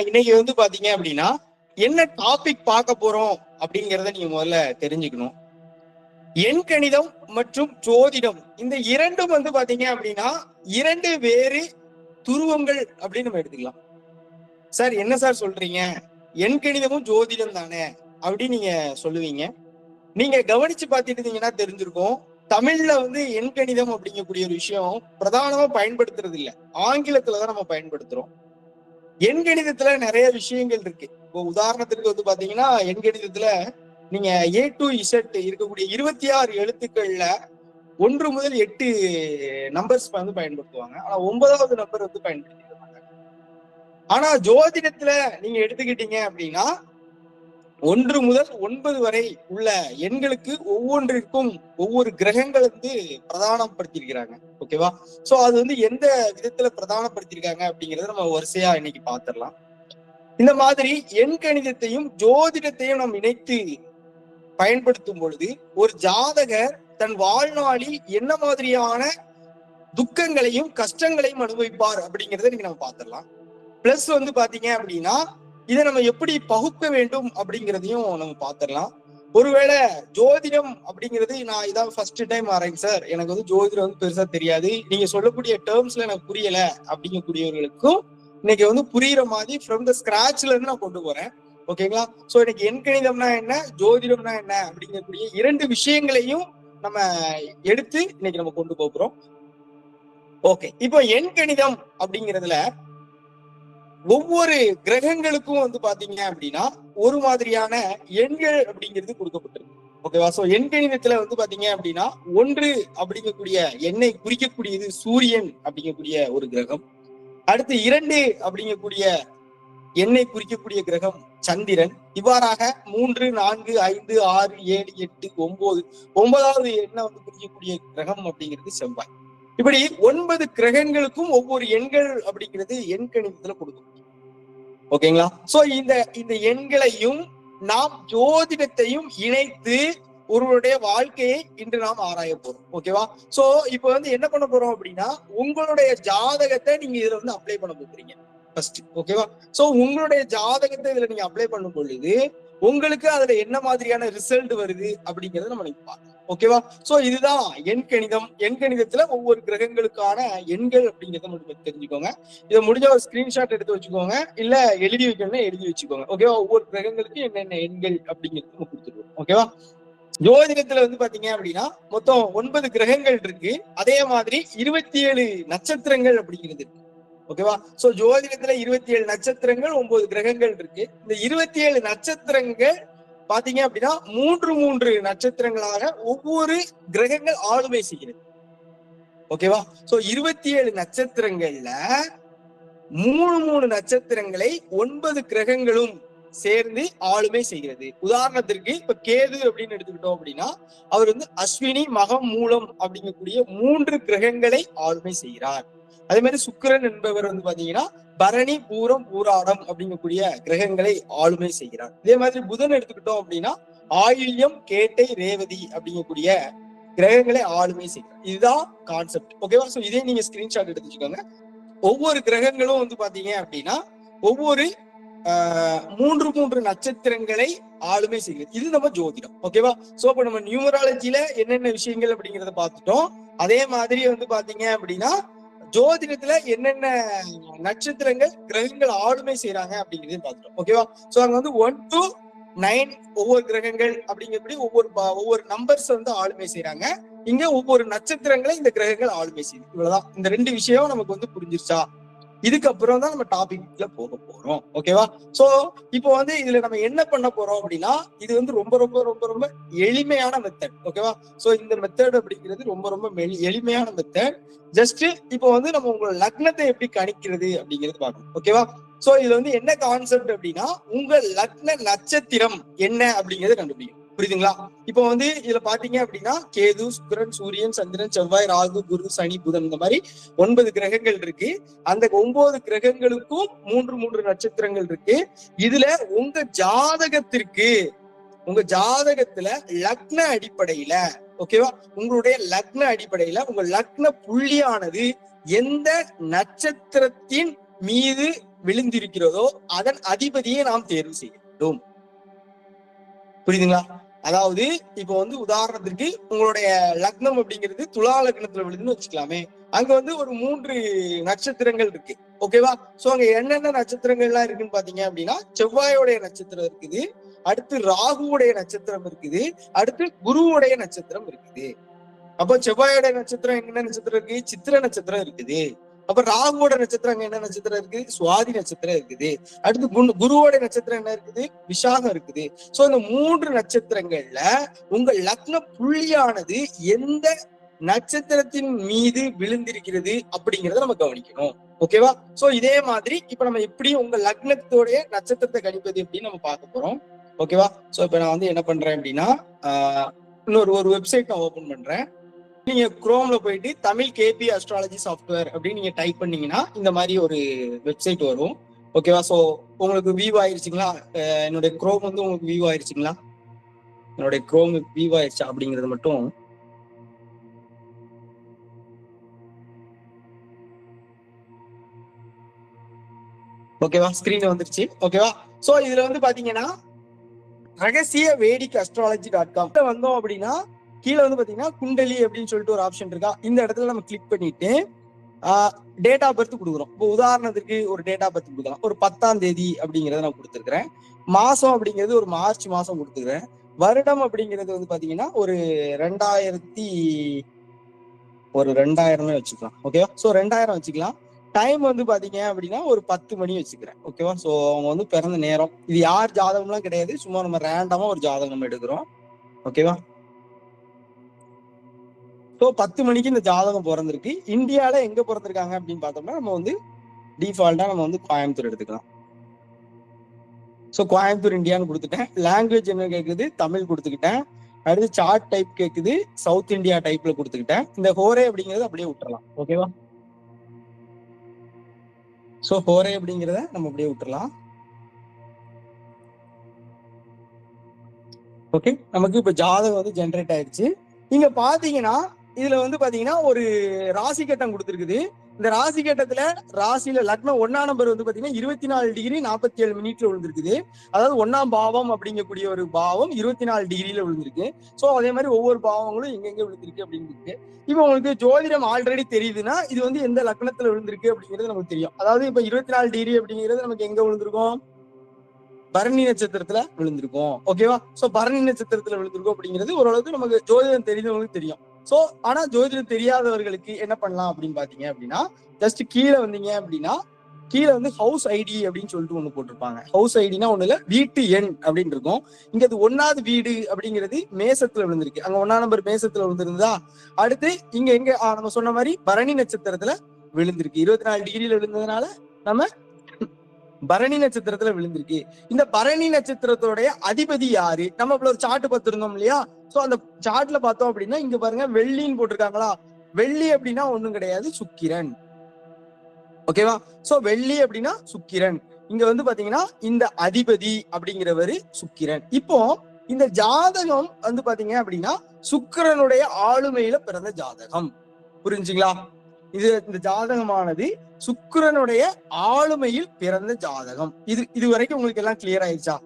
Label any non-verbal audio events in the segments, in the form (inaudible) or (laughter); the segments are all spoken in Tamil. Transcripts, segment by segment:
இன்னைக்கு வந்து பாத்தீங்க அப்படின்னா என்ன டாபிக் பார்க்க போறோம் அப்படிங்கறத நீங்க முதல்ல தெரிஞ்சுக்கணும். எண் கணிதம் மற்றும் ஜோதிடம் இந்த இரண்டும் வந்து பாத்தீங்க அப்படின்னா இரண்டு வேறு துருவங்கள் அப்படின்னு நம்ம எடுத்துக்கலாம். சார் என்ன சார் சொல்றீங்க? எண் கணிதமும் ஜோதிடம் தானே அப்படின்னு நீங்க சொல்லுவீங்க. நீங்க கவனிச்சு பார்த்துட்டு இருந்தீங்கன்னா தெரிஞ்சிருக்கும். தமிழ்ல வந்து எண் கணிதம் அப்படிங்கக்கூடிய ஒரு விஷயம் பிரதானமா பயன்படுத்துறது இல்லை. ஆங்கிலத்துலதான் நம்ம பயன்படுத்துறோம். எண்கணிதத்துல நிறைய விஷயங்கள் இருக்கு. இப்போ உதாரணத்துக்கு வந்து பாத்தீங்கன்னா எண்கணிதத்துல நீங்க ஏ டு இசட் இருக்கக்கூடிய இருபத்தி ஆறு எழுத்துக்கள்ல ஒன்று முதல் எட்டு நம்பர்ஸ் வந்து பயன்படுத்துவாங்க. ஆனா ஒன்பதாவது நம்பர் வந்து பயன்படுத்திக்க மாட்டாங்க. ஆனா ஜோதிடத்துல நீங்க எடுத்துக்கிட்டீங்க அப்படின்னா ஒன்று முதல் ஒன்பது வரை உள்ள எண்களுக்கு ஒவ்வொன்றிற்கும் ஒவ்வொரு கிரகங்கள் வந்து பிரதானப்படுத்தியிருக்கிறாங்க. ஓகேவா? சோ அது வந்து எந்த விதத்துல பிரதானப்படுத்தியிருக்காங்க அப்படிங்கறத நம்ம வரிசையா இன்னைக்கு பாத்திரலாம். இந்த மாதிரி எண் கணிதத்தையும் ஜோதிடத்தையும் நாம் இணைத்து பயன்படுத்தும் பொழுது ஒரு ஜாதகர் தன் வாழ்நாளில் என்ன மாதிரியான துக்கங்களையும் கஷ்டங்களையும் அனுபவிப்பார் அப்படிங்கறத நீங்க நம்ம பாத்திரலாம். பிளஸ் வந்து பாத்தீங்க அப்படின்னா இதை நம்ம எப்படி பகுக்க வேண்டும் அப்படிங்கிறதையும் நம்ம பாத்திரலாம் ஒருவேளை ஜோதிடம் அப்படிங்கிறது நான் இதான் ஃபர்ஸ்ட் டைம் வரேங்க சார் எனக்கு வந்து ஜோதிடம் வந்து பெருசா தெரியாது. நீங்க சொல்லக்கூடிய டேர்ம்ஸ்ல எனக்கு புரியல அப்படிங்கக்கூடியவர்களுக்கும் இன்னைக்கு வந்து புரியுற மாதிரி ஃப்ரம் த ஸ்கிராச்ல இருந்து நான் கொண்டு போறேன். ஓகேங்களா சோ எனக்கு எண் கணிதம்னா என்ன ஜோதிடம்னா என்ன அப்படிங்கக்கூடிய இரண்டு விஷயங்களையும் நம்ம எடுத்து இன்னைக்கு நம்ம கொண்டு போகிறோம் ஓகே இப்போ எண் கணிதம் அப்படிங்கிறதுல ஒவ்வொரு கிரகங்களுக்கும் வந்து பாத்தீங்க அப்படின்னா ஒரு மாதிரியான எண்கள் அப்படிங்கிறது கொடுக்கப்பட்டிருக்கு. ஓகேவா சோ எண்கணிதத்துல வந்து பாத்தீங்க அப்படின்னா ஒன்று அப்படிங்கக்கூடிய எண்ணை குறிக்கக்கூடியது சூரியன் அப்படிங்கக்கூடிய ஒரு கிரகம். அடுத்து இரண்டு அப்படிங்கக்கூடிய எண்ணை குறிக்கக்கூடிய கிரகம் சந்திரன். இவ்வாறாக மூன்று நான்கு ஐந்து ஆறு ஏழு எட்டு ஒன்பது ஒன்பதாவது எண்ணை வந்து குறிக்கக்கூடிய கிரகம் அப்படிங்கிறது செவ்வாய். இப்படி ஒன்பது கிரகங்களுக்கும் ஒவ்வொரு எண்கள் அப்படிங்கிறது எண் கணிதத்துல கொடுக்கும் ஓகேங்களா? சோ இந்த இந்த எண்களையும் நாம் ஜோதிடத்தையும் இணைத்து ஒருவருடைய வாழ்க்கையை இன்று நாம் ஆராய போறோம். ஓகேவா? சோ இப்ப வந்து என்ன பண்ண போறோம் அப்படின்னா உங்களுடைய ஜாதகத்தை நீங்க இதுல வந்து அப்ளை பண்ண போறீங்க. ஃபர்ஸ்ட் ஓகேவா? சோ உங்களுடைய ஜாதகத்தை இதுல நீங்க அப்ளை பண்ணும் பொழுது உங்களுக்கு அதுல என்ன மாதிரியான ரிசல்ட் வருது அப்படிங்கறத நம்ம நீங்க பார்க்கலாம். ஓகேவா சோ இதுதான் எண் கணிதம். எண் கணிதத்துல ஒவ்வொரு கிரகங்களுக்கான எண்கள் அப்படிங்கறத மட்டும் தெரிஞ்சுக்கோங்க. இதை முடிஞ்ச ஒரு ஸ்கிரீன்ஷாட் எடுத்து வச்சுக்கோங்க. இல்ல எழுதி வைக்கணும்னா எழுதி வச்சுக்கோங்க. ஓகேவா ஒவ்வொரு கிரகங்களுக்கும் என்னென்ன எண்கள் அப்படிங்கிறது நம்ம கொடுத்துருவோம். ஓகேவா ஜோதிடத்துல வந்து பாத்தீங்க அப்படின்னா மொத்தம் ஒன்பது கிரகங்கள் இருக்கு. அதே மாதிரி இருபத்தி ஏழு நட்சத்திரங்கள் அப்படிங்கிறது இருக்கு. ஓகேவா சோ ஜோதிடத்துல இருபத்தி ஏழு நட்சத்திரங்கள் ஒன்பது கிரகங்கள் இருக்கு. இந்த இருபத்தி ஏழு நட்சத்திரங்கள் பாத்தீங்க அப்படின்னா மூன்று மூன்று நட்சத்திரங்களாக ஒவ்வொரு கிரகங்கள் ஆளுமை செய்கிறது. ஓகேவா? சோ இருபத்தி ஏழு நட்சத்திரங்கள்ல மூணு மூணு நட்சத்திரங்களை ஒன்பது கிரகங்களும் சேர்ந்து ஆளுமை செய்கிறது. உதாரணத்திற்கு இப்ப கேது அப்படின்னு எடுத்துக்கிட்டோம் அப்படின்னா அவர் வந்து அஸ்வினி மகம் மூலம் அப்படிங்கக்கூடிய மூன்று கிரகங்களை ஆளுமை செய்கிறார். அதே மாதிரி சுக்கிரன் என்பவர் வந்து பாத்தீங்கன்னா பரணி பூரம் பூராடம் அப்படிங்கக்கூடிய கிரகங்களை ஆளுமை செய்கிறார். இதே மாதிரி புதன் எடுத்துக்கிட்டோம் அப்படின்னா ஆயில்யம் கேட்டை ரேவதி அப்படிங்கக்கூடிய கிரகங்களை ஆளுமை செய்கிறார். இதுதான் கான்செப்ட் ஓகேவா சோ இதே நீங்க ஸ்கிரீன்ஷாட் எடுத்து வச்சுக்கோங்க. ஒவ்வொரு கிரகங்களும் வந்து பாத்தீங்க அப்படின்னா ஒவ்வொரு மூன்று மூன்று நட்சத்திரங்களை ஆளுமை செய்கிறது. இது நம்ம ஜோதிடம். ஓகேவா சோ இப்ப நம்ம நியூமராலஜில என்னென்ன விஷயங்கள் அப்படிங்கறத பார்த்துட்டோம். அதே மாதிரி வந்து பாத்தீங்க அப்படின்னா ஜோதிடத்துல என்னென்ன நட்சத்திரங்கள் கிரகங்கள் ஆளுமை செய்யறாங்க அப்படிங்கறதையும் பார்த்துட்டோம். ஓகேவா சோ அங்க வந்து ஒன் டு நைன் ஒவ்வொரு கிரகங்கள் அப்படிங்கக்கூடிய ஒவ்வொரு ஒவ்வொரு நம்பர்ஸ் வந்து ஆளுமை செய்யறாங்க இங்க ஒவ்வொரு நட்சத்திரங்களை இந்த கிரகங்கள் ஆளுமை செய்யுது. இவ்வளவுதான். இந்த ரெண்டு விஷயம் நமக்கு வந்து புரிஞ்சிருச்சா? இதுக்கப்புறம் தான் நம்ம டாபிக்ல போக போறோம். ஓகேவா சோ இப்போ வந்து இதுல நம்ம என்ன பண்ண போறோம் அப்படின்னா இது வந்து ரொம்ப ரொம்ப ரொம்ப ரொம்ப எளிமையான மெத்தட் ஓகேவா சோ இந்த மெத்தட் அப்படிங்கிறது ரொம்ப ரொம்ப எளிமையான மெத்தட் ஜஸ்ட் இப்போ வந்து நம்ம உங்களோட லக்னத்தை எப்படி கணிக்கிறது அப்படிங்கிறது பார்க்கணும் ஓகேவா சோ இதுல வந்து என்ன கான்செப்ட் அப்படின்னா உங்க லக்ன நட்சத்திரம் என்ன அப்படிங்கறத கண்டுபிடிக்கும் புரியுதுங்களா? இப்போ வந்து இதுல பாத்தீங்க அப்படின்னா கேது சுக்கிரன் சூரியன் சந்திரன் செவ்வாய் ராகு குரு சனி புதன் இந்த மாதிரி ஒன்பது கிரகங்கள் இருக்கு. அந்த ஒன்பது கிரகங்களுக்கும் மூன்று மூன்று நட்சத்திரங்கள் இருக்கு. இதுல உங்க ஜாதகத்திற்கு உங்க ஜாதகத்துல லக்ன அடிப்படையில ஓகேவா? உங்களுடைய லக்ன அடிப்படையில உங்க லக்ன புள்ளியானது எந்த நட்சத்திரத்தின் மீது விழுந்திருக்கிறதோ அதன் அதிபதியை நாம் தேர்வு செய்ய புரியுதுங்களா? அதாவது இப்போ வந்து உதாரணத்திற்கு உங்களுடைய லக்னம் அப்படிங்கிறது துலா லக்னத்துல விழுதுன்னு வச்சுக்கலாமே. அங்க வந்து ஒரு மூன்று நட்சத்திரங்கள் இருக்கு. ஓகேவா சோ அங்க என்னென்ன நட்சத்திரங்கள்லாம் இருக்குன்னு பாத்தீங்க அப்படின்னா செவ்வாயோடைய நட்சத்திரம் இருக்குது. அடுத்து ராகுவுடைய நட்சத்திரம் இருக்குது. அடுத்து குருவுடைய நட்சத்திரம் இருக்குது. அப்போ செவ்வாயோட நட்சத்திரம் என்ன நட்சத்திரம் இருக்கு? சித்திர நட்சத்திரம் இருக்குது. அப்ப ராகுவோட நட்சத்திரம் என்ன நட்சத்திரம் இருக்குது? சுவாதி நட்சத்திரம் இருக்குது. அடுத்து குரு குருவோட நட்சத்திரம் என்ன இருக்குது? விஷாகம் இருக்குது. சோ இந்த மூன்று நட்சத்திரங்கள்ல உங்க லக்ன புள்ளியானது எந்த நட்சத்திரத்தின் மீது விழுந்திருக்கிறது அப்படிங்கறத நம்ம கவனிக்கணும். ஓகேவா சோ இதே மாதிரி இப்ப நம்ம எப்படி உங்க லக்னத்தோடைய நட்சத்திரத்தை கணிப்பது எப்படின்னு நம்ம பார்க்க போறோம். ஓகேவா சோ இப்ப நான் வந்து என்ன பண்றேன் அப்படின்னா இன்னொரு ஒரு வெப்சைட் நான் ஓபன் பண்றேன். நீங்க குரோம்ல போயிட்டு தமிழ் கேபி அஸ்ட்ராலஜி சாஃப்ட்வேர் அப்படின்னு நீங்க டைப் பண்ணீங்கன்னா இந்த மாதிரி ஒரு வெப்சைட் வரும். ஓகேவா சோ உங்களுக்கு வியூ ஆயிருச்சுங்களா? என்னுடைய குரோம் வந்து உங்களுக்கு வியூ ஆயிருச்சுங்களா? என்னுடைய குரோம் வியூ ஆயிருச்சா அப்படிங்கிறது மட்டும் ஓகேவா ஸ்கிரீன் வந்துருச்சு. ஓகேவா சோ இதுல வந்து பாத்தீங்கன்னா ரகசிய வேடிக் அஸ்ட்ராலஜி டாட் காம் வந்தோம் அப்படின்னா கீழே வந்து பாத்தீங்கன்னா குண்டலி அப்படின்னு சொல்லிட்டு ஒரு ஆப்ஷன் இருக்கா? இந்த இடத்துல நம்ம கிளிக் பண்ணிட்டு டேட் ஆஃப் பர்த் கொடுக்குறோம். இப்போ உதாரணத்துக்கு ஒரு டேட் ஆஃப் பர்த் கொடுக்கலாம். ஒரு பத்தாம் தேதி அப்படிங்கறத நான் கொடுத்துருக்கிறேன். மாசம் அப்படிங்கிறது ஒரு மார்ச் மாசம் கொடுத்துக்கிறேன் வருடம் அப்படிங்கிறது வந்து பாத்தீங்கன்னா ஒரு ரெண்டாயிரத்தி ஒரு ரெண்டாயிரமே வச்சுக்கலாம். ஓகேவா ஸோ ரெண்டாயிரம் வச்சுக்கலாம். டைம் வந்து பாத்தீங்க அப்படின்னா ஒரு பத்து மணி வச்சுக்கிறேன். ஓகேவா ஸோ அவங்க வந்து பிறந்த நேரம். இது யார் ஜாதகம்லாம் கிடையாது. சும்மா நம்ம ரேண்டமா ஒரு ஜாதகம் எடுக்கிறோம். ஓகேவா ஸோ பத்து மணிக்கு இந்த ஜாதகம் பிறந்திருக்கு. இந்தியாவில் எங்க பிறந்திருக்காங்க அப்படின்னு பார்த்தோம்னா நம்ம வந்து டிஃபால்ட்டாக நம்ம வந்து கோயம்புத்தூர் எடுத்துக்கலாம். ஸோ கோயம்புத்தூர் இந்தியான்னு கொடுத்துட்டேன். லாங்குவேஜ் என்ன கேட்குது தமிழ் கொடுத்துக்கிட்டேன். அடுத்து சார்ட் டைப் கேட்குது சவுத் இந்தியா டைப்ல கொடுத்துக்கிட்டேன். இந்த ஹோரே அப்படிங்கிறது அப்படியே விட்டுறலாம். ஓகேவா ஸோ ஹோரே அப்படிங்கிறத நம்ம அப்படியே விட்டுறலாம். ஓகே நமக்கு இப்போ ஜாதகம் வந்து ஜென்ரேட் ஆயிடுச்சு. நீங்க பாத்தீங்கன்னா இதுல வந்து பாத்தீங்கன்னா ஒரு ராசி கட்டம் கொடுத்துருக்குது. இந்த ராசி கட்டத்துல ராசியில லக்னம் ஒன்னா நம்பர் வந்து பாத்தீங்கன்னா இருபத்தி நாலு டிகிரி நாற்பத்தி ஏழு மினிட்ல விழுந்திருக்குது. அதாவது ஒன்னாம் பாவம் அப்படிங்கக்கூடிய ஒரு பாவம் இருபத்தி நாலு டிகிரியில விழுந்திருக்கு. சோ அதே மாதிரி ஒவ்வொரு பாவங்களும் எங்கெங்க விழுந்திருக்கு அப்படின்னு இப்ப உங்களுக்கு ஜோதிடம் ஆல்ரெடி தெரியுதுன்னா இது வந்து எந்த லக்னத்துல விழுந்திருக்கு அப்படிங்கிறது நமக்கு தெரியும். அதாவது இப்ப இருபத்தி நாலு டிகிரி அப்படிங்கிறது நமக்கு எங்க விழுந்திருக்கும்? பரணி நட்சத்திரத்துல விழுந்திருக்கும். ஓகேவா சோ பரணி நட்சத்திரத்துல விழுந்திருக்கும் அப்படிங்கிறது ஓரளவுக்கு நமக்கு ஜோதிடம் தெரிஞ்சவங்களுக்கு தெரியும். சோ ஆனா ஜோதிடம் தெரியாதவர்களுக்கு என்ன பண்ணலாம் அப்படின்னு பாத்தீங்க அப்படின்னா ஜஸ்ட் கீழே வந்தீங்க அப்படின்னா கீழே வந்து ஹவுஸ் ஐடி அப்படின்னு சொல்லிட்டு ஒண்ணு போட்டிருப்பாங்க. ஹவுஸ் ஐடினா ஒண்ணுல வீட்டு எண் அப்படின்னு இருக்கும். இங்க அது ஒன்னாவது வீடு அப்படிங்கிறது மேசத்துல விழுந்திருக்கு. அங்க ஒன்னா நம்பர் மேசத்துல விழுந்திருந்தா அடுத்து இங்க எங்க நம்ம சொன்ன மாதிரி பரணி நட்சத்திரத்துல விழுந்திருக்கு. இருபத்தி நாலு டிகிரியில விழுந்ததுனால நம்ம பரணி நட்சத்திரத்துல விழுந்திருக்கு. இந்த பரணி நட்சத்திரத்தோடைய அதிபதி யாரு? நம்ம இப்ப ஒரு சார்ட் பார்த்திருந்தோம் இல்லையா? சோ அந்த சார்ட்ல பார்த்தோம் அப்படின்னா இங்க பாருங்க வெள்ளின்னு போட்டிருக்காங்களா? வெள்ளி அப்படின்னா ஒண்ணும் கிடையாது சுக்கிரன். ஓகேவா சோ வெள்ளி அப்படின்னா சுக்கிரன். இங்க வந்து பாத்தீங்கன்னா இந்த அதிபதி அப்படிங்கிறவரு சுக்கிரன். இப்போ இந்த ஜாதகம் வந்து பாத்தீங்க அப்படின்னா சுக்கிரனுடைய ஆளுமையில பிறந்த ஜாதகம். புரிஞ்சுங்களா? இது இந்த ஜாதகமானது சுக்கிரனுடைய ஆளுமையில் பிறந்த ஜாதகம். இது இது வரைக்கும் உங்களுக்கு எல்லாம் கிளியர் ஆயிடுச்சா?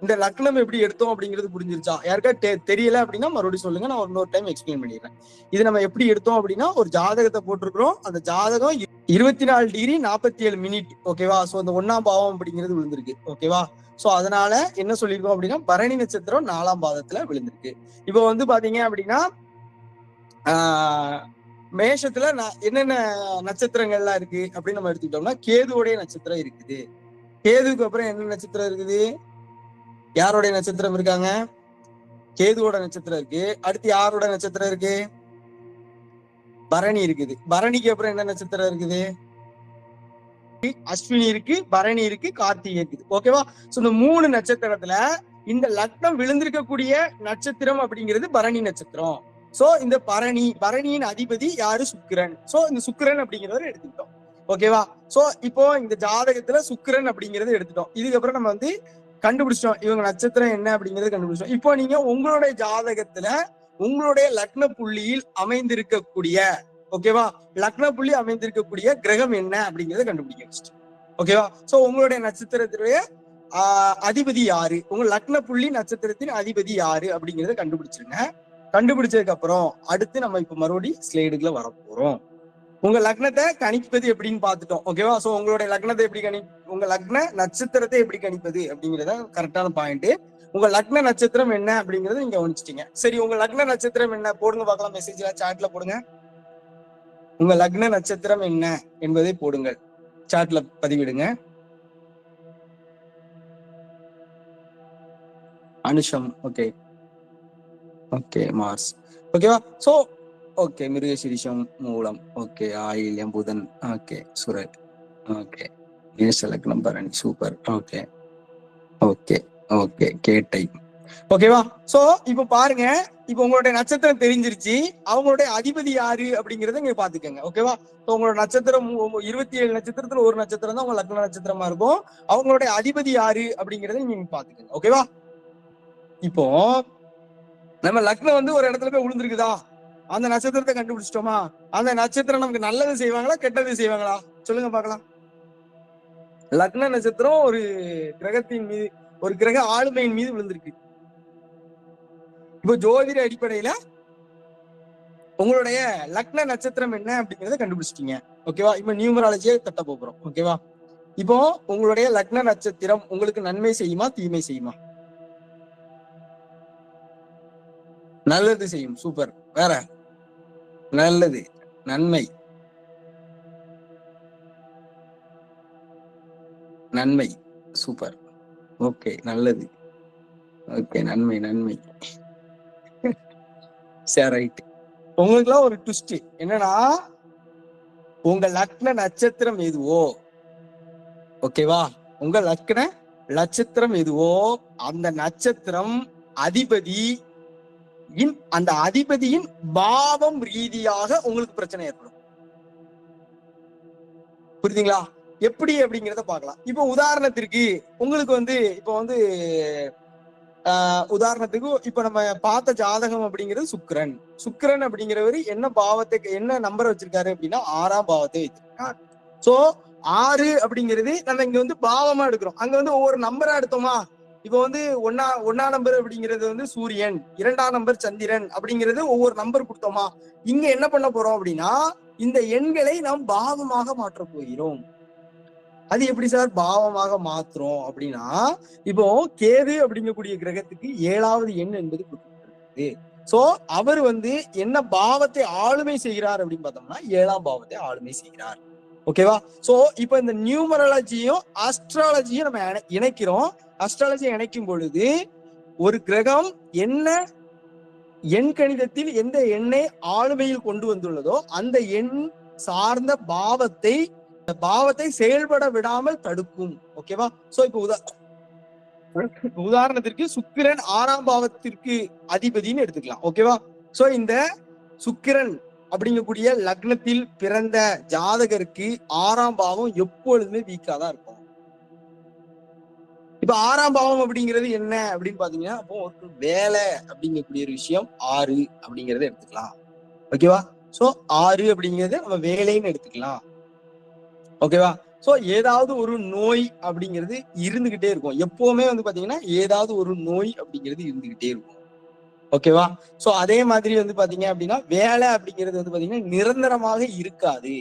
இந்த லக்னம் எப்படி எடுத்தோம் அப்படிங்கிறது புரிஞ்சிருச்சா? யாருக்கா தெ- தெரியல அப்படின்னா மறுபடியும் சொல்லுங்க நான் இன்னொரு டைம் எக்ஸ்பிளைன் பண்ணிடுறேன். இது நம்ம எப்படி எடுத்தோம் அப்படின்னா ஒரு ஜாதகத்தை போட்டிருக்கிறோம். அந்த ஜாதகம் இருபத்தி நாலு டிகிரி நாற்பத்தி ஏழு மினிட் ஓகேவா சோ அந்த ஒன்னாம் பாவம் அப்படிங்கிறது விழுந்திருக்கு ஓகேவா சோ அதனால என்ன சொல்லியிருக்கோம் அப்படின்னா பரணி நட்சத்திரம் நாலாம் பாதத்துல விழுந்திருக்கு. இப்போ வந்து பாத்தீங்க அப்படின்னா மேஷத்துல ந- என்னென்ன நட்சத்திரங்கள்லாம் இருக்கு அப்படின்னு நம்ம எடுத்துக்கிட்டோம்னா கேதுவுடைய நட்சத்திரம் இருக்குது. கேதுவுக்கு அப்புறம் என்ன நட்சத்திரம் இருக்குது? யாருடைய நட்சத்திரம் இருக்காங்க? கேதுவோட நட்சத்திரம் இருக்கு. அடுத்து யாரோட நட்சத்திரம் இருக்கு? பரணி இருக்குது. பரணிக்கு அப்புறம் என்ன நட்சத்திரம் இருக்குது? அஸ்வினி இருக்கு பரணி இருக்கு கார்த்திகை இருக்குது. ஓகேவா சோ இந்த மூணு நட்சத்திரத்துல இந்த லக்னம் விழுந்திருக்கக்கூடிய நட்சத்திரம் அப்படிங்கிறது பரணி நட்சத்திரம். சோ இந்த பரணி பரணியின் அதிபதி யாரு? சுக்கிரன். சோ இந்த சுக்கிரன் அப்படிங்கிறத எடுத்துக்கிட்டோம். ஓகேவா சோ இப்போ இந்த ஜாதகத்துல சுக்கிரன் அப்படிங்கறத எடுத்துட்டோம். இதுக்கப்புறம் நம்ம வந்து கண்டுபிடிச்சிட்டோம். இவங்க நட்சத்திரம் என்ன அப்படிங்கறத கண்டுபிடிச்சோம் இப்போ நீங்க உங்களுடைய ஜாதகத்துல உங்களுடைய லக்ன புள்ளியில் அமைந்திருக்கக்கூடிய ஓகேவா லக்ன புள்ளி அமைந்திருக்கக்கூடிய கிரகம் என்ன அப்படிங்கறத கண்டுபிடிக்க ஓகேவா சோ உங்களுடைய நட்சத்திரத்துடைய ஆஹ், அதிபதி யாரு? உங்க லக்ன புள்ளி நட்சத்திரத்தின் அதிபதி யாரு அப்படிங்கறத கண்டுபிடிச்சிருங்க. கண்டுபிடிச்சதுக்கு அப்புறம் அடுத்து நம்ம இப்ப மறுபடியும் ஸ்லைடுக்குள்ள வர போறோம். உங்க லக்னத்தை கணிப்பது எப்படின்னு பார்த்துட்டோம். ஓகேவா சோ உங்களுடைய லக்னத்தை எப்படி கணி உங்க லக்ன நட்சத்திரத்தை எப்படி கணிப்பது அப்படிங்கறத கரெக்டான பாயிண்ட் உங்க லக்ன நட்சத்திரம் என்ன அப்படிங்கறத நீங்க கவனிச்சிட்டீங்க. சரி உங்க லக்ன நட்சத்திரம் என்ன? போடுங்க பார்க்கலாம். மெசேஜ்ல சாட்ல போடுங்க. உங்க லக்ன நட்சத்திரம் என்ன என்பதை போடுங்கள். சாட்ல பதிவிடுங்க. அனுஷம் ஓகே ஓகே மார்ஸ் ஓகேவா ஸோ ஓகே மிருகசிரிஷம் மூலம். ஓகே ஆயில்யம் புதன். ஓகே சுரட் ஓகே மேஷலக்னம் Bharani super okay okay okay கேட்டை. ஓகேவா சோ இப்ப பாருங்க. இப்ப உங்களுடைய நட்சத்திரம் தெரிஞ்சிருச்சு. அவங்களுடைய அதிபதி யாரு அப்படிங்கறத நீங்க பாத்துக்கோங்க ஓகேவா உங்களோட நட்சத்திரம் இருபத்தி ஏழு நட்சத்திரத்துல ஒரு நட்சத்திரம் தான் உங்க லக்ன நட்சத்திரமா இருக்கும். அவங்களுடைய அதிபதி யாரு அப்படிங்கறத நீங்க பாத்துக்கோங்க ஓகேவா இப்போ நம்ம லக்னம் வந்து ஒரு இடத்துல போய் விழுந்திருக்குதா அந்த நட்சத்திரத்தை கண்டுபிடிச்சிட்டோமா? அந்த நட்சத்திரம் நமக்கு நல்லது செய்வாங்களா கெட்டது செய்வாங்களா? சொல்லுங்க பார்க்கலாம். லக்ன நட்சத்திரம் ஒரு கிரகத்தின் மீது ஒரு கிரக ஆளுமையின் மீது விழுந்திருக்கு. இப்போ ஜோதிட அடிப்படையில உங்களுடைய லக்ன நட்சத்திரம் என்ன அப்படிங்கறத கண்டுபிடிச்சிட்டீங்க. ஓகேவா? இப்ப நியூமராலஜியை தட்ட போகிறோம் ஓகேவா? இப்போ உங்களுடைய லக்ன நட்சத்திரம் உங்களுக்கு நன்மை செய்யுமா தீமை செய்யுமா? நல்லது செய்யும். சூப்பர். வேற? நல்லது. நன்மை. நன்மை. சூப்பர். ஓகே. நல்லது. ஓகே. நன்மை நன்மை. (laughs) சரி ரைட். உங்களுக்குலாம் ஒரு ட்விஸ்ட் என்னன்னா உங்க லக்ன நட்சத்திரம் எதுவோ ஓகேவா? உங்க லக்ன நட்சத்திரம் எதுவோ அந்த நட்சத்திரம் அதிபதி இன் அந்த அதிபதியின் பாவம் ரீதியாக உங்களுக்கு பிரச்சனை ஏற்படும். புரியுதுங்களா? எப்படி அப்படிங்கறத பார்க்கலாம். இப்போ உதாரணத்திற்கு உங்களுக்கு வந்து இப்போ வந்து ஆஹ் உதாரணத்துக்கு இப்ப நம்ம பார்த்த ஜாதகம் அப்படிங்கிறது சுக்கரன். சுக்கரன் அப்படிங்கிறவரு என்ன பாவத்தை என்ன நம்பர் வச்சிருக்காரு அப்படின்னா ஆறாம் பாவத்தை வச்சிருக்காரு சோ ஆறு அப்படிங்கிறது நம்ம இங்க வந்து பாவமா எடுக்கிறோம். அங்க வந்து ஒவ்வொரு நம்பரா எடுத்தோமா? இப்போ வந்து ஒன்னா ஒன்னா நம்பர் அப்படிங்கிறது வந்து சூரியன் இரண்டாம் நம்பர் சந்திரன் அப்படிங்கிறது ஒவ்வொரு நம்பர் கொடுத்தோமா? இங்க என்ன பண்ண போறோம் அப்படின்னா இந்த எண்களை நாம் பாவமாக மாற்ற போகிறோம். அது எப்படி சார்? பாவமாக மாத்துறோம் அப்படின்னா இப்போ கேது அப்படிங்கக்கூடிய கிரகத்துக்கு ஏழாவது எண் என்பது கொடுக்கப்பட்டிருக்கு. சோ அவர் வந்து என்ன பாவத்தை ஆளுமை செய்கிறார் அப்படின்னு பார்த்தோம்னா ஏழாம் பாவத்தை ஆளுமை செய்கிறார். ஓகேவா சோ இப்போ இந்த நியூமரலஜியும் ஆஸ்ட்ராலஜியும் நம்ம இணை- இணைக்கிறோம். அஸ்ட்ராலஜி இணைக்கும் பொழுது ஒரு கிரகம் என்ன எண் கணிதத்தில் எந்த எண்ணை ஆளுமையில் கொண்டு வந்துள்ளதோ அந்த எண் சார்ந்த பாவத்தை பாவத்தை செயல்பட விடாமல் தடுக்கும். ஓகேவா சோ இப்போ உதா உதாரணத்திற்கு சுக்கிரன் ஆறாம் பாவத்திற்கு அதிபதினு எடுத்துக்கலாம். ஓகேவா சோ இந்த சுக்கிரன் அப்படிங்கக்கூடிய லக்னத்தில் பிறந்த ஜாதகருக்கு ஆறாம் பாவம் எப்பொழுதுமே வீக்கா தான் இருக்கும். இப்ப ஆறாம் பாவம் அப்படிங்கிறது என்ன அப்படின்னு பாத்தீங்கன்னா அப்போ ஒரு வேலை அப்படிங்கக்கூடிய ஒரு விஷயம் ஆறு அப்படிங்கறத எடுத்துக்கலாம். ஓகேவா சோ ஆறு அப்படிங்கறத நம்ம வேலைன்னு எடுத்துக்கலாம். ஓகேவா சோ ஏதாவது ஒரு நோய் அப்படிங்கிறது இருந்துகிட்டே இருக்கும். எப்பவுமே வந்து பாத்தீங்கன்னா ஏதாவது ஒரு நோய் அப்படிங்கிறது இருந்துகிட்டே இருக்கும். ஓகேவா சோ அதே மாதிரி வந்து பாத்தீங்க அப்படின்னா வேலை அப்படிங்கிறது வந்து பாத்தீங்கன்னா நிரந்தரமாக இருக்காது.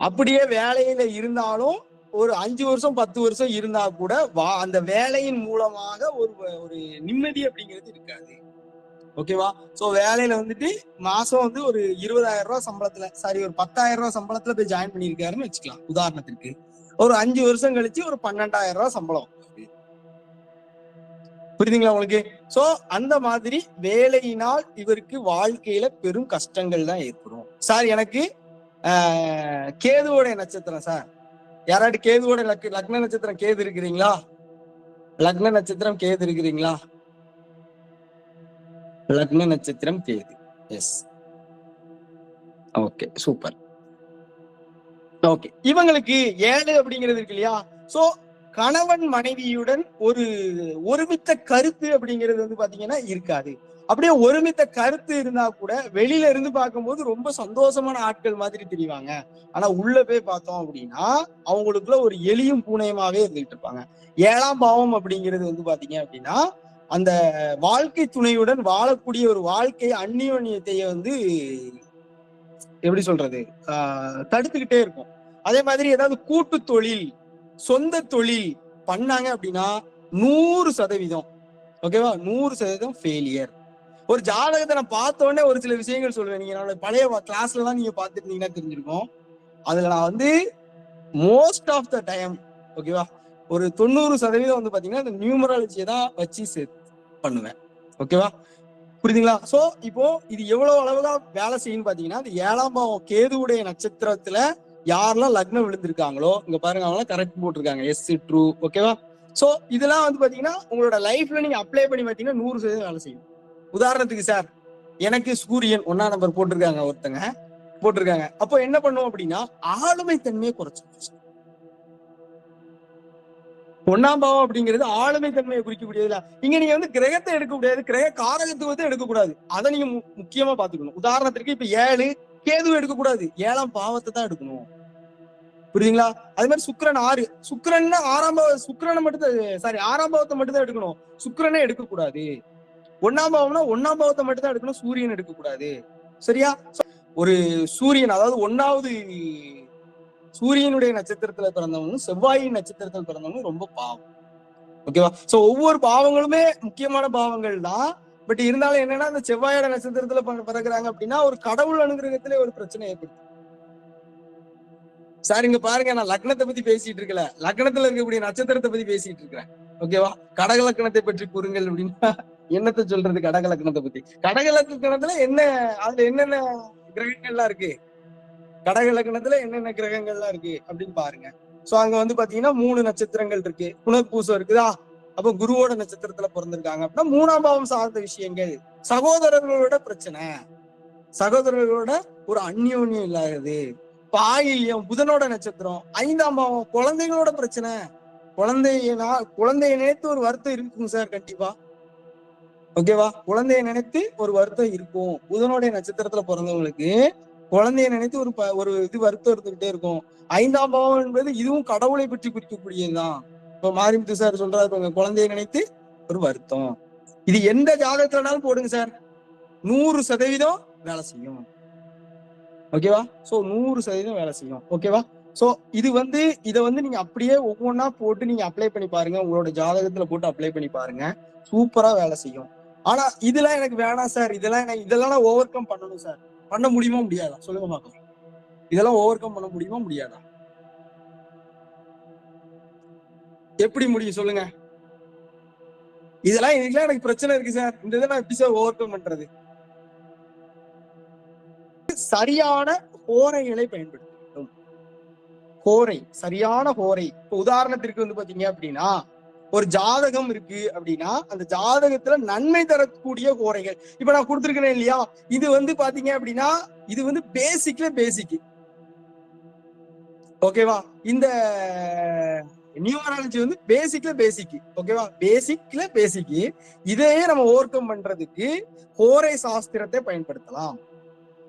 அப்படியே வேலையில இருந்தாலும் ஒரு அஞ்சு வருஷம் பத்து வருஷம் இருந்தா கூட வா அந்த வேலையின் மூலமாக ஒரு ஒரு நிம்மதி அப்படிங்கிறது இருக்காது. ஓகேவா சோ வேலையில வந்துட்டு மாசம் வந்து ஒரு இருபதாயிரம் ரூபாய் சம்பளத்துல சாரி ஒரு பத்தாயிரம் ரூபாய் சம்பளத்துல போய் ஜாயின் பண்ணியிருக்காருன்னு வச்சுக்கலாம் உதாரணத்திற்கு ஒரு அஞ்சு வருஷம் கழிச்சு ஒரு பன்னெண்டாயிரம் ரூபாய் சம்பளம் புரியுதுங்களா உங்களுக்கு? சோ அந்த மாதிரி வேலையினால் இவருக்கு வாழ்க்கையில பெரும் கஷ்டங்கள் தான் ஏற்படும். சார் எனக்கு கேதுவோடைய கேதுவோட நட்சத்திரம் சார் யாராட்டு கேதுவோட லக் லக்ன நட்சத்திரம் கேது இருக்கிறீங்களா? லக்ன நட்சத்திரம் கேது இருக்கிறீங்களா? லக்ன நட்சத்திரம் Ketu. Yes okay super okay இவங்களுக்கு ஏழு அப்படிங்கிறது இருக்கு இல்லையா? சோ கணவன் மனைவியுடன் ஒரு ஒருமித்த கருத்து அப்படிங்கிறது வந்து பாத்தீங்கன்னா இருக்காது. அப்படியே ஒருமித்த கருத்து இருந்தா கூட வெளியில இருந்து பார்க்கும்போது ரொம்ப சந்தோஷமான ஆட்கள் மாதிரி தெரிவாங்க. ஆனா உள்ள போய் பார்த்தோம் அப்படின்னா அவங்களுக்குள்ள ஒரு எளியும் பூனையமாவே இருந்துகிட்டு இருப்பாங்க. ஏழாம் பாவம் அப்படிங்கிறது வந்து பாத்தீங்க அப்படின்னா அந்த வாழ்க்கை துணையுடன் வாழக்கூடிய ஒரு வாழ்க்கை அந்நியோன்யத்தைய வந்து எப்படி சொல்றது? ஆஹ் தடுத்துக்கிட்டே இருக்கும். அதே மாதிரி ஏதாவது கூட்டு தொழில் சொந்த தொழில் பண்ணாங்க அப்படின்னா நூறு சதவீதம் ஓகேவா? நூறு சதவீதம் ஃபெயிலியர் ஒரு ஜாதகத்தை நான் பார்த்த உடனே ஒரு சில விஷயங்கள் சொல்லுவேன். நீங்க என்னோட பழைய கிளாஸ்ல எல்லாம் நீங்க பார்த்துருந்தீங்கன்னா தெரிஞ்சிருக்கும். அதுல நான் வந்து மோஸ்ட் ஆஃப் த டைம் ஓகேவா ஒரு தொண்ணூறு சதவீதம் வந்து பாத்தீங்கன்னா இந்த நியூமராலஜியை தான் வச்சு சே- பண்ணுவேன். ஓகேவா புரியுதுங்களா? சோ இப்போ இது எவ்வளவு அளவுல வேலை செய்யும்னு பாத்தீங்கன்னா இந்த ஏழாம் பாவம் கேதுவுடைய நட்சத்திரத்துல யாரெல்லாம் லக்னம் விழுந்திருக்காங்களோ இங்க பாருங்க அவங்க கரெக்ட் போட்டிருக்காங்க. எஸ் ட்ரூ ஓகேவா சோ இதெல்லாம் வந்து பாத்தீங்கன்னா உங்களோட லைஃப்ல நீங்க அப்ளை பண்ணி பாத்தீங்கன்னா நூறு சதவீதம் வேலை செய்யும். உதாரணத்துக்கு சார் எனக்கு சூரியன் ஒன்னா நம்பர் போட்டிருக்காங்க ஒருத்தங்க போட்டிருக்காங்க. அப்போ என்ன பண்ணுவோம் அப்படின்னா ஆளுமை தன்மையை குறைச்சு ஒன்னாம் பாவம் அப்படிங்கிறது ஆளுமை தன்மையை குறிக்கக்கூடியதுல. இங்க நீங்க வந்து கிரகத்தை எடுக்க முடியாது கிரக காரகத்துவத்தை எடுக்க கூடாது அதை நீங்க முக்கியமா பாத்துக்கணும் உதாரணத்திற்கு இப்ப ஏழு கேது எடுக்க கூடாது ஏழாம் பாவத்தை தான் எடுக்கணும். புரியுதுங்களா? அது மாதிரி சுக்கிரன் ஆறு. சுக்கரன் ஆறாம் பாவ சுக்கரனை மட்டும் சாரி ஆறாம் பாவத்தை மட்டும் தான் எடுக்கணும். சுக்கரனே எடுக்க கூடாது ஒன்னாம் பாவம்னா ஒன்னாம் பாவத்தை மட்டும் தான் எடுக்கணும் சூரியன் எடுக்க கூடாது சரியா ஒரு சூரியன் அதாவது ஒன்னாவது சூரியனுடைய நட்சத்திரத்துல பிறந்தவனும் செவ்வாயின் நட்சத்திரத்துல பிறந்தவனும் ரொம்ப பாவம். ஓகேவா சோ ஒவ்வொரு பாவங்களுமே முக்கியமான பாவங்கள் தான் பட் இருந்தாலும் என்னன்னா அந்த செவ்வாயோட நட்சத்திரத்துல பிறகுறாங்க அப்படின்னா ஒரு கடவுள் அனுகிரகத்திலே ஒரு பிரச்சனை ஏற்படுது. சார் இங்க பாருங்க நான் லக்னத்தை பத்தி பேசிட்டு இருக்கல. லக்னத்துல இருக்கக்கூடிய நட்சத்திரத்தை பத்தி பேசிட்டு இருக்கிறேன். ஓகேவா கடக லக்னத்தை பற்றி கூறுங்கள் அப்படின்னா என்னத்த சொல்றது கடகலக்கணத்தை பத்தி? கடகலக்கணத்துல என்ன அதுல என்னென்ன கிரகங்கள்லாம் இருக்கு? கடகலக்கணத்துல என்னென்ன கிரகங்கள்லாம் இருக்கு அப்படின்னு பாருங்க. சோ அங்க வந்து பாத்தீங்கன்னா மூணு நட்சத்திரங்கள் இருக்கு. புனர்பூசம் இருக்குதா? அப்ப குருவோட நட்சத்திரத்துல பிறந்திருக்காங்க அப்படின்னா மூணாம் பாவம் சார்ந்த விஷயங்கள். சகோதரர்களோட பிரச்சனை. சகோதரர்களோட ஒரு அந்யோன்யம் இல்லாதது. பாயில்யம் புதனோட நட்சத்திரம். ஐந்தாம் பாவம் குழந்தைகளோட பிரச்சனை. குழந்தையனா குழந்தைய நேத்து ஒரு வருத்தம் இருக்குங்க சார் கண்டிப்பா. ஓகேவா குழந்தைய நினைத்து ஒரு வருத்தம் இருக்கும். புதனுடைய நட்சத்திரத்துல பிறந்தவங்களுக்கு குழந்தைய நினைத்து ஒரு ப- ஒரு இது வருத்தம் இருந்துகிட்டே இருக்கும். ஐந்தாம் பாவம் என்பது இதுவும் கடவுளை பற்றி குறிக்கக்கூடியதுதான். இப்ப மாரிமுத்து சார் சொல்றாரு குழந்தைய நினைத்து ஒரு வருத்தம். இது எந்த ஜாதகத்துலனாலும் போடுங்க சார் நூறு சதவீதம் வேலை செய்யும். ஓகேவா சோ நூறு சதவீதம் வேலை செய்யும். ஓகேவா சோ இது வந்து இதை வந்து நீங்க அப்படியே ஒவ்வொன்றா போட்டு நீங்க அப்ளை பண்ணி பாருங்க. உங்களோட ஜாதகத்துல போட்டு அப்ளை பண்ணி பாருங்க. சூப்பரா வேலை செய்யும். ஆனா இதெல்லாம் எனக்கு வேணாம் சார். இதெல்லாம் எனக்கு இதெல்லாம் நான் ஓவர் கம் பண்ணணும் சார். பண்ண முடியுமா முடியாதா? சொல்லுங்க பாக்கலாம் இதெல்லாம் ஓவர் கம் பண்ண முடியுமா முடியாதா? எப்படி முடியும் சொல்லுங்க. இதெல்லாம் இதுக்கெல்லாம் எனக்கு பிரச்சனை இருக்கு சார். இந்த இதை நான் எப்படி சார் ஓவர் கம் பண்றது? சரியான கோரைகளை பயன்படுத்தும் கோரை ஹோரை சரியான ஹோரை. இப்ப உதாரணத்திற்கு வந்து பாத்தீங்க அப்படின்னா ஒரு ஜாதகம் இருக்கு அப்படின்னா அந்த ஜாதகத்துல நன்மை தரக்கூடிய கோரைகள். இப்ப நான் கொடுத்துருக்கேன் இல்லையா? இது வந்து பாத்தீங்க அப்படின்னா இது வந்து பேசிக்ல பேசிக் ஓகேவா இந்த நியூமராலஜி வந்து பேசிக்ல பேசிக் ஓகேவா பேசிக்ல பேசிக் இதையே நம்ம ஓவர் கம் பண்றதுக்கு கோரை சாஸ்திரத்தை பயன்படுத்தலாம்.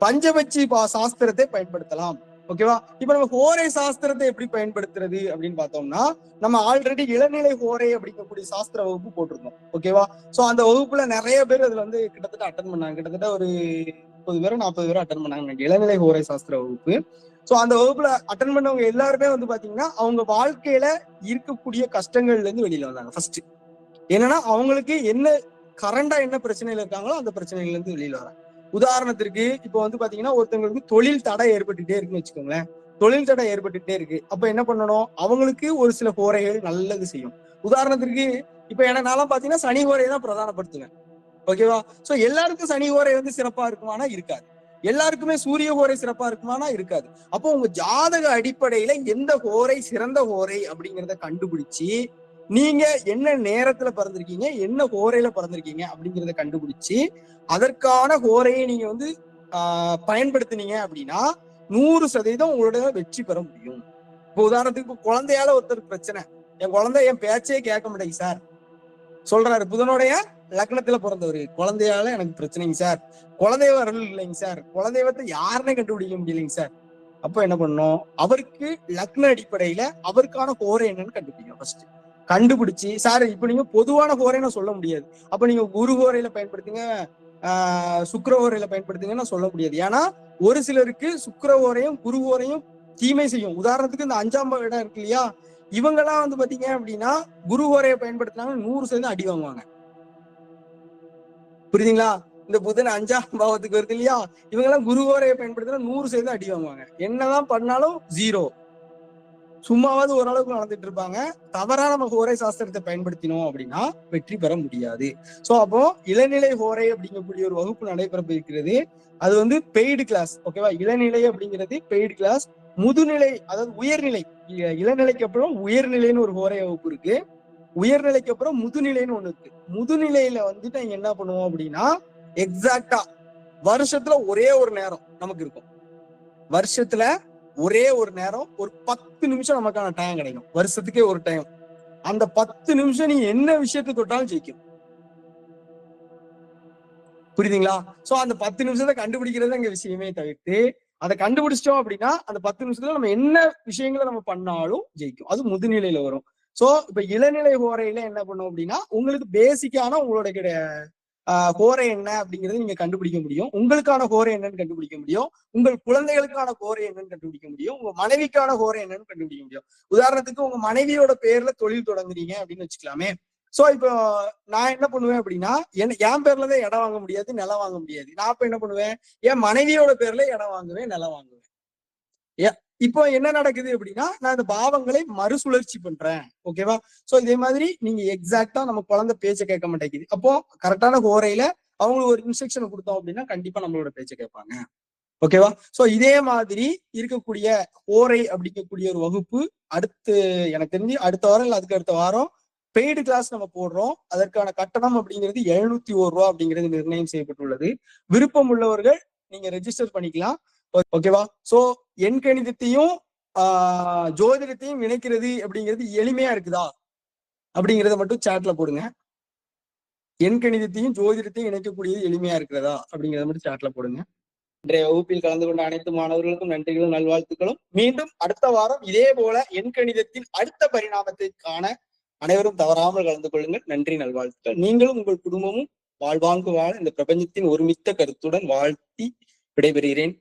பஞ்சபட்சி பா- சாஸ்திரத்தை பயன்படுத்தலாம். ஓகேவா? இப்ப நம்ம ஹோரை சாஸ்திரத்தை எப்படி பயன்படுத்துறது அப்படின்னு பார்த்தோம்னா நம்ம ஆல்ரெடி இளநிலை ஹோரை அப்படிங்கக்கூடிய சாஸ்திர வகுப்பு போட்டிருந்தோம். ஓகேவா? சோ அந்த வகுப்புல நிறைய பேர் அதுல வந்து கிட்டத்தட்ட அட்டன் பண்ணாங்க. கிட்டத்தட்ட ஒரு முப்பது பேரும் நாற்பது பேரும் அட்டன் பண்ணாங்க. இளநிலை ஹோரை சாஸ்திர வகுப்பு. சோ அந்த வகுப்புல அட்டன் பண்ணவங்க எல்லாருமே வந்து பாத்தீங்கன்னா அவங்க வாழ்க்கையில இருக்கக்கூடிய கஷ்டங்கள்ல இருந்து வெளியில வந்தாங்க ஃபர்ஸ்ட் என்னன்னா அவங்களுக்கு என்ன கரண்டா என்ன பிரச்சனையில இருக்காங்களோ அந்த பிரச்சனையில இருந்து வெளியில வராங்க. உதாரணத்திற்கு இப்போ வந்து பாத்தீங்கன்னா ஒருத்தவங்களுக்கு தொழில் தடை ஏற்பட்டுட்டே இருக்குன்னு வச்சுக்கோங்களேன். தொழில் தடை ஏற்பட்டுட்டே இருக்கு. அப்ப என்ன பண்ணணும்? அவங்களுக்கு ஒரு சில ஹோரைகள் நல்லது செய்யும். உதாரணத்திற்கு இப்ப எனக்குனாலும் பாத்தீங்கன்னா சனி ஹோரையை தான் பிரதானப்படுத்துவேன். ஓகேவா? சோ எல்லாருக்கும் சனி ஹோரை வந்து சிறப்பா இருக்குமானா இருக்காது. எல்லாருக்குமே சூரிய ஹோரை சிறப்பா இருக்குமானா இருக்காது. அப்போ உங்க ஜாதக அடிப்படையில எந்த ஹோரை சிறந்த ஹோரை அப்படிங்கிறத கண்டுபிடிச்சு நீங்க என்ன நேரத்துல பிறந்திருக்கீங்க? என்ன ஹோரையில பிறந்திருக்கீங்க? அப்படிங்கறத கண்டுபிடிச்சு அதற்கான ஹோரையை நீங்க வந்து ஆஹ் பயன்படுத்துனீங்க அப்படின்னா நூறு சதவீதம் உங்களோட வெற்றி பெற முடியும். இப்போ உதாரணத்துக்கு இப்போ குழந்தையால ஒருத்தருக்கு பிரச்சனை. என் குழந்தை என் பேச்சே கேட்க மாட்டேங்க சார் சொல்றாரு புதனுடைய லக்னத்துல பிறந்தவர். குழந்தையால எனக்கு பிரச்சனைங்க சார் குழந்தைய அருள் இல்லைங்க சார் குலதெய்வத்தை யாருன்னு கண்டுபிடிக்க முடியலைங்க சார் அப்ப என்ன பண்ணோம் அவருக்கு லக்ன அடிப்படையில அவருக்கான கோரை என்னன்னு கண்டுபிடிக்கணும் ஃபர்ஸ்ட் கண்டுபிடிச்சு சார் இப்ப நீங்க பொதுவான கோரைன்னு சொல்ல முடியாது. அப்ப நீங்க குரு கோரையில பயன்படுத்துங்க சுக்கர சுக்கிர ஓரையில பயன்படுத்துங்கன்னு சொல்ல முடியாது. ஏன்னா ஒரு சிலருக்கு சுக்கர ஓரையும் குரு ஓரையும் தீமை செய்யும். உதாரணத்துக்கு இந்த அஞ்சாம் இடம் இருக்கு இல்லையா? இவங்கெல்லாம் வந்து பாத்தீங்க அப்படின்னா குரு ஓரையை பயன்படுத்தினாங்க நூறு சதவீதம் அடி வாங்குவாங்க. புரியுதுங்களா? இந்த புதன் அஞ்சாம் பாவத்துக்கு வருது இல்லையா? இவங்க எல்லாம் குரு ஓரையை பயன்படுத்தினா நூறு சதவீதம் அடி வாங்குவாங்க. என்னதான் பண்ணாலும் ஜீரோ சும்மாவது ஓரளவுக்கு நடந்துட்டு இருப்பாங்க தவறா நம்ம ஹோரை சாஸ்திரத்தை பயன்படுத்தினோம் அப்படின்னா வெற்றி பெற முடியாது. சோ அப்போ இளநிலை ஹோரை அப்படிங்கக்கூடிய ஒரு வகுப்பு நடைபெற இருக்கிறது அது வந்து பெய்டு கிளாஸ் ஓகேவா இளநிலை அப்படிங்கிறது பெய்டு கிளாஸ் முதுநிலை அதாவது உயர்நிலை. இளநிலைக்கு அப்புறம் உயர்நிலைன்னு ஒரு ஹோரை வகுப்பு இருக்கு. உயர்நிலைக்கு அப்புறம் முதுநிலைன்னு ஒண்ணு இருக்கு. முதுநிலையில வந்துட்டு நாங்க என்ன பண்ணுவோம் அப்படின்னா எக்ஸாக்டா வருஷத்துல ஒரே ஒரு நேரம் நமக்கு இருக்கும். வருஷத்துல ஒரே ஒரு நேரம் ஒரு பத்து நிமிஷம் நமக்கான டைம் கிடைக்கும். வருஷத்துக்கே ஒரு டைம் அந்த பத்து நிமிஷம் நீ என்ன விஷயத்தை தொட்டாலும் ஜெயிக்கும். புரியுதுங்களா? சோ அந்த பத்து நிமிஷத்தை கண்டுபிடிக்கிறது அங்க விஷயமே தவிர்த்து அதை கண்டுபிடிச்சிட்டோம் அப்படின்னா அந்த பத்து நிமிஷத்துல நம்ம என்ன விஷயங்களை நம்ம பண்ணாலும் ஜெயிக்கும். அது முதுநிலையில வரும். சோ இப்ப இளநிலை ஹோரையில என்ன பண்ணும் அப்படின்னா உங்களுக்கு பேசிக்கான உங்களோட கிடை கோரை என்ன அப்படிங்கறத நீங்க கண்டுபிடிக்க முடியும். உங்களுக்கான கோரை என்னன்னு கண்டுபிடிக்க முடியும். உங்கள் குழந்தைகளுக்கான கோரை என்னன்னு கண்டுபிடிக்க முடியும். உங்க மனைவிக்கான கோரை என்னன்னு கண்டுபிடிக்க முடியும். உதாரணத்துக்கு உங்க மனைவியோட பேர்ல தொழில் தொடங்குறீங்க அப்படின்னு வச்சுக்கலாமே. சோ இப்போ நான் என்ன பண்ணுவேன் அப்படின்னா என் என் பேர்ல தான் இடம் வாங்க முடியாது நிலம் வாங்க முடியாது. நான் இப்ப என்ன பண்ணுவேன்? என் மனைவியோட பேர்ல இடம் வாங்குவேன் நிலம் வாங்குவேன். ஏன்? இப்போ என்ன நடக்குது அப்படின்னா நான் இந்த பாவங்களை மறுசுழற்சி பண்றேன். ஓகேவா சோ இதே மாதிரி நீங்க எக்ஸாக்டா நம்ம குழந்தை பேச்ச கேட்க மாட்டேங்குது. அப்போ கரெக்டான கோரையில அவங்களுக்கு ஒரு இன்ஸ்ட்ரக்ஷன் கொடுத்தோம் அப்படின்னா கண்டிப்பா நம்மளோட பேச்ச கேட்பாங்க. ஓகேவா சோ இதே மாதிரி இருக்கக்கூடிய ஓரை அப்படிங்கக்கூடிய ஒரு வகுப்பு அடுத்து எனக்கு தெரிஞ்சு அடுத்த வாரம் இல்ல அதுக்கு அடுத்த வாரம் பெய்டு கிளாஸ் நம்ம போடுறோம். அதற்கான கட்டணம் அப்படிங்கிறது எழுநூத்தி ஒரு ரூபா அப்படிங்கிறது நிர்ணயம் செய்யப்பட்டுள்ளது. விருப்பம் உள்ளவர்கள் நீங்க ரெஜிஸ்டர் பண்ணிக்கலாம். ஓகேவா சோ எண் கணிதத்தையும் ஆஹ் ஜோதிடத்தையும் இணைக்கிறது அப்படிங்கிறது எளிமையா இருக்குதா? அப்படிங்கறத மட்டும் சாட்ல போடுங்க. எண் கணிதத்தையும் ஜோதிடத்தையும் இணைக்கக்கூடியது எளிமையா இருக்கிறதா? அப்படிங்கறத மட்டும் சாட்ல போடுங்க. இன்றைய வகுப்பில் கலந்து கொண்ட அனைத்து மாணவர்களுக்கும் நன்றிகளும் நல்வாழ்த்துக்களும். மீண்டும் அடுத்த வாரம் இதே போல எண் கணிதத்தின் அடுத்த பரிணாமத்தை காண அனைவரும் தவறாமல் கலந்து கொள்ளுங்கள். நன்றி நல்வாழ்த்துக்கள். நீங்களும் உங்கள் குடும்பமும் வாழ்வாங்கு வாழ இந்த பிரபஞ்சத்தின் ஒருமித்த கருத்துடன் வாழ்த்தி விடைபெறுகிறேன்.